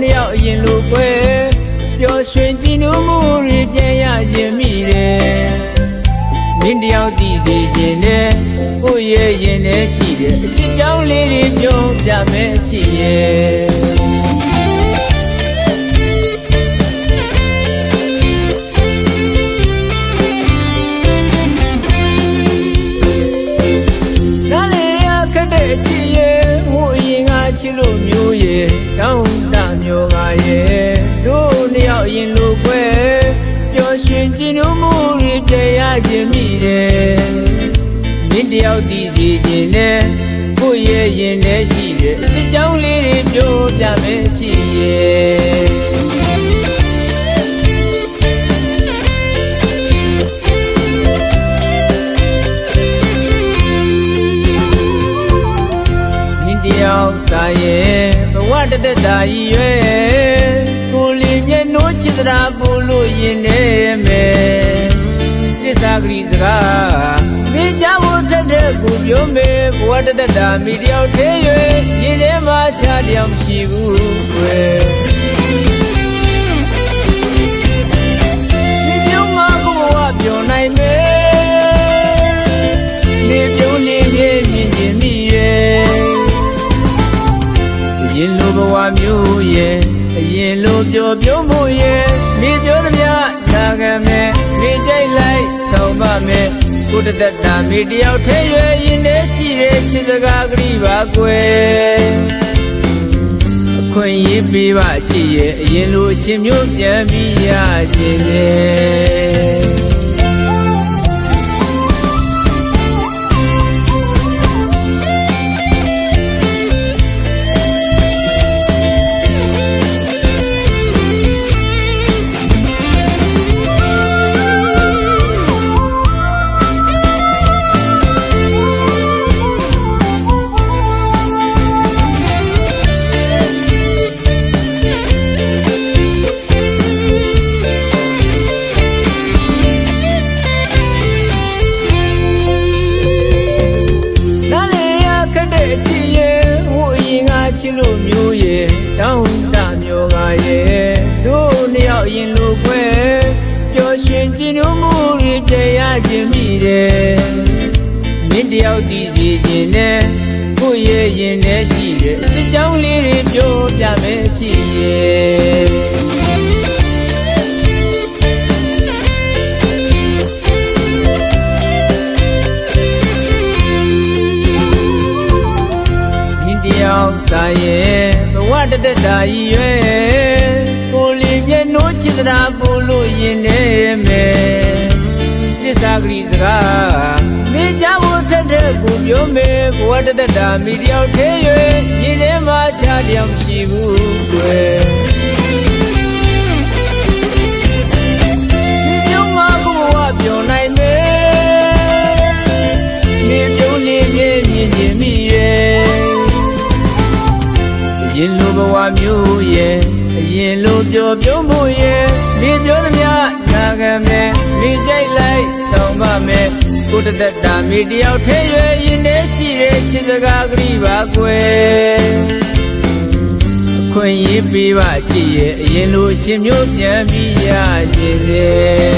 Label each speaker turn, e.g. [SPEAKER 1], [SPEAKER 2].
[SPEAKER 1] နှစ်ယောက်အရင်လိုကွယ်ပျော်ရွှင်ကြည်နူးမှုတွေပြန်ရရင်မိတယ်မင်းတယောက်တည်စေခြင်းနဲ့ကိုယ့်ရဲ့ရင်ထဲရှိတဲ့အချစ်ကြောင့်လေးတွေပြောပြမယ်ချစ်ရဲ့ချစ်လို့မျိုးရဲ့တောင်း မျိုးကရဲ့တို့နှစ်ယောက်အရင်လိုကွယ်ပျော်ရွှင်ခြင်းတို့မူရီပြရခြင်းမိတယ်မင်းတယောက်တည်စီခြင်းနဲ့ကိုယ့်ရဲ့ရင်ထဲရှိတဲ့အချစ်ကြောင်းလေးတွေပြောပြမယ်ချစ်ရဲ့ ဘဝတသက်တာကြီးရွယ်ကိုလင်းညနိုးချစ်တာပို့လို့ရင်နေမယ်သစ္စာဂရိစကားမင်းချဖို့ထက်တဲ့ကိုပြောမယ်ဘဝတသက်တာမိတယောက်သေးရွယ်ရင်ထဲမှာချတယောက်မရှိဘူးကွယ် မျိုးရဲ့အရင်လိုပျော်ပြုံးမှုရဲ့နေပြောသမျှနာခံမယ်နေကြိုက်လိုက်ဆောင်ပါမယ်ကိုတသက်တာမိတယောက်ထဲရွယ်ရင်ထဲရှိတဲ့ချစ်စကားကလေးပါကွယ်အခွင့်အရေးပေးပါချစ်ရဲ့အရင်လိုအချင်းမျိုးပြန်ပြီးရခြင်းလေနား ရဲ့တောင်းတမျိုးကရဲ့တို့နှစ်ယောက်အရင်လိုကွယ်ပျော်ရွှင်ခြင်းတို့မူရီပြရခြင်းမိတယ်မင်းတယောက်တည်စီခြင်းနဲ့ကိုယ့်ရဲ့ရင်ထဲရှိတဲ့အချစ်ကြောင်းလေးတွေပြောပြမယ်ချစ်ရဲ့မင်းတယောက်သာရဲ့ဘ ဝတသက်တာကြီးရွယ်ကိုလင်းညနိုးချစ်တာပို့လို့ရင်နေမယ်သစ္စာဂရိစကားမင်းချဖို့ထက်တဲ့ကိုပြောမယ်ဘဝတသက်တာမိတယောက်သေးရွယ်ရင်ထဲမှာချတယောက်မရှိဘူးကွ ဘဝမျိုးရဲ့အရင်လိုပျော်ပြုံးမှုရဲ့နေပြောသမျှနာခံမယ်နေကြိုက်လိုက်ဆောင်ပါမယ်ကိုတသက်တာမိတယောက်ထဲရွယ်ရင်ထဲရှိတဲ့ချစ်စကားကလေးပါကွယ်အခွင့်အရေးပေးပါချစ်ရဲ့အရင်လိုအချင်းမျိုးပြန်ပြီးရခြင်းစေ